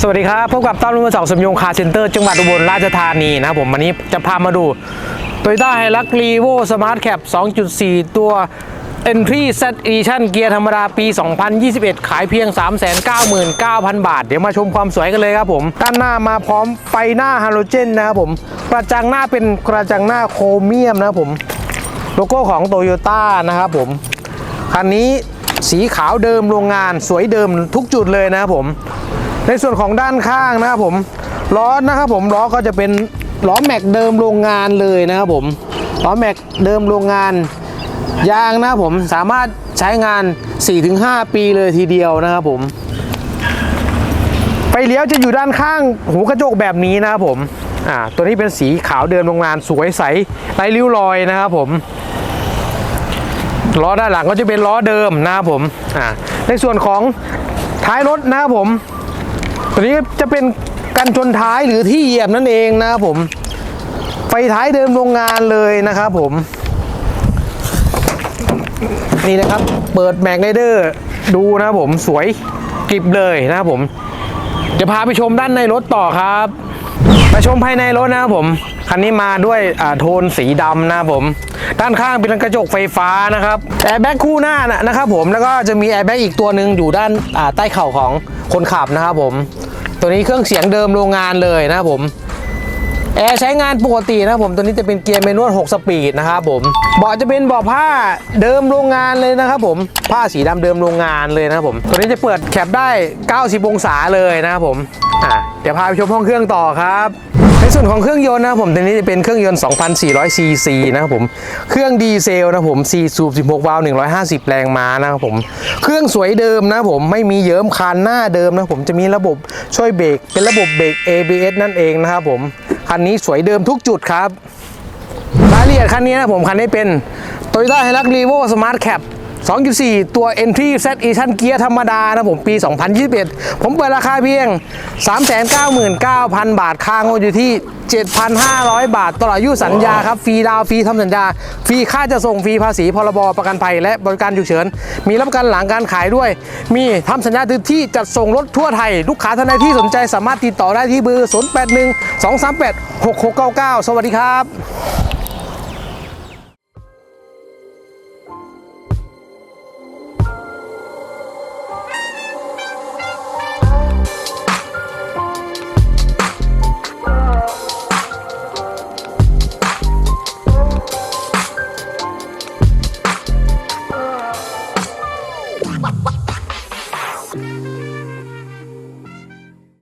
สวัสดีครับ พบกับตั้มรุ่นสองสมยงคาเซ็นเตอร์จังหวัดอุบลราชธานีนะผม วันนี้จะพามาดู Toyota h i l u x r e v o Smart Cab 2.4 ตัว Entry Z Edition เกียร์ธรรมดาปี 2021 ขายเพียง 399,000 บาท เดี๋ยวมาชมความสวยกันเลยครับผม ด้านหน้ามาพร้อมไฟหน้าฮาโลเจนนะครับผม กระจังหน้าเป็นกระจังหน้าโครเมียมนะครับผม โลโก้ของ Toyota นะครับผม คันนี้ สีขาวเดิมโรงงานสวยเดิมทุกจุดเลยนะครับผม ในส่วนของด้านข้างนะครับผมล้อนะครับผมล้อก็จะเป็นล้อแม็กเดิมโรงงานเลยนะครับผมล้อแม็กเดิมโรงงานยางนะครับผมสามารถใช้งาน 4-5 ปีเลยทีเดียวนะครับผมไฟเลี้ยวจะอยู่ด้านข้างหูกระจกแบบนี้นะครับผม อ่า ตัวนี้เป็นสีขาวเดิมโรงงานสวยใสไร้ริ้วรอยนะครับผม ล้อด้านหลังก็จะเป็นล้อเดิมนะครับผมอ่าในส่วนของท้ายรถนะครับผม ตัวนี้จะเป็นกันชนท้ายหรือที่เหยียบนั่นเองนะครับผม ไฟท้ายเดิมโรงงานเลยนะครับผมนี่นะครับเปิดแม็กไนเดอร์ดูนะครับผมสวยกริบเลยนะครับผม จะพาไปชมด้านในรถต่อครับ มาชมภายในรถนะครับผม คันนี้มาด้วยโทนสีดำนะครับผม ด้านข้างเป็นกระจกไฟฟ้านะครับแอร์แบ็กคู่หน้านะครับผมแล้วก็จะมีแอร์แบ็กอีกตัวหนึ่งอยู่ด้านใต้เข่าของคนขับนะครับผม ตัวนี้เครื่องเสียงเดิมโรงงานเลยนะครับผมแอร์ใช้งานปกตินะครับผมตัวนี้จะเป็นเกียร์เมนวล6สปีดนะครับผมเบาะจะเป็นเบาะผ้าเดิมโรงงานเลยนะครับผมผ้าสีดำเดิมโรงงานเลยนะครับผม ตัวนี้จะเปิดแคปได้ 90 องศาเลยนะครับผมอะ เดี๋ยวพาไปชมห้องเครื่องต่อครับในส่วนของเครื่องยนต์นะผมตัวนี้จะเป็นเครื่องยนต์ 2,400 ซีซีนะครับผม เครื่องดีเซลนะผม4สูบ 16 วาล์ว150 แรงม้านะครับผม เครื่องสวยเดิมนะผมไม่มีเยิ้มคันหน้าเดิมนะผมจะมีระบบช่วยเบรกเป็นระบบเบรก ABS นั่นเองนะครับผม คันนี้สวยเดิมทุกจุดครับ รายละเอียดคันนี้นะผมคันนี้เป็น Toyota Hilux Revo Smart Cap 2.4 ตัว Entry Z Edition เกียร์ธรรมดานะผมปี 2021 ผมเปิดราคาเพียง 399,000 บาทค่างวดอยู่ที่ 7,500 บาท ตลอดอายุสัญญาครับ ฟรีดาวน์ฟรีทำสัญญา ฟรีค่าจะส่งฟรีภาษีพรบประกันภัย และบริการฉุกเฉิน มีรับประกันหลังการขายด้วย มีทำสัญญาถึงที่จัดส่งรถทั่วไทย ลูกค้าท่านใดที่สนใจสามารถติดต่อได้ที่เบอร์ 081 238 6699 สวัสดีครับ